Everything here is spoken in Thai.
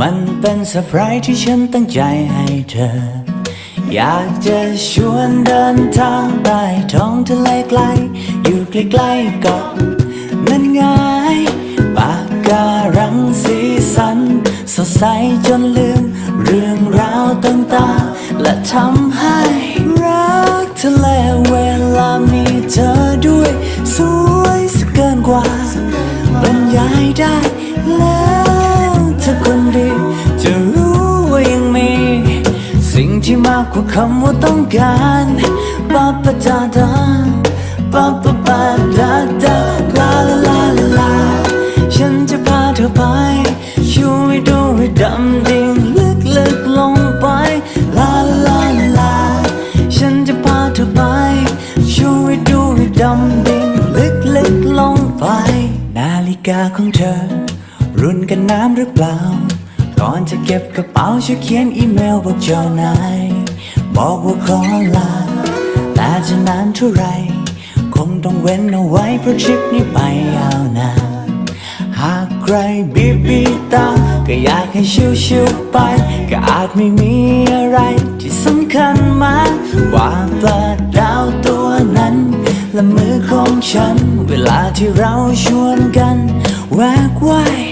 มันเป็นเซอร์ไพรส์ที่ฉันตั้งใจให้เธอ อยากจะชวนเดินทางใต้ท้องทะเลไกล อยู่ใกล้ๆกับนั่นไงปากการังสีสัน สดใสจนลืม เรื่องราวต่างๆ และทำให้รักทะเลเวลามีเธอด้วย สวยสกเกินกว่าบรรยายได้แล้ว จะรู้ว่ายังมี สิ่งที่มากกว่าคำว่าต้องการปาปะดาดาปาปะปาดาดาลาลาลาลาลาฉันจะพาเธอไปช่วยดูให้ดำดิ่งลึกลึกลงไปลาลาลาลาฉันจะพาเธอไปช่วยดูให้ดำดิ่งลึกลึกลงไป นาฬิกาของเธอ รุ่นกันน้ำหรือเปล่า ก่อนจะเก็บกระเป๋าช่วยเขียนอีเมลบอกเจ้านายบอกว่าขอลาแต่จะนานเท่าไร คงต้องเว้นเอาไว้เพราะทริปนี้ไปยาวนานหากใครบีบบีตาก็อยากให้ชิวๆไป ก็อาจไม่มีอะไรที่สำคัญมากกว่าปลาดาวตัวนั้น และมือของฉัน เวลาที่เราชวนกัน แวกว่าย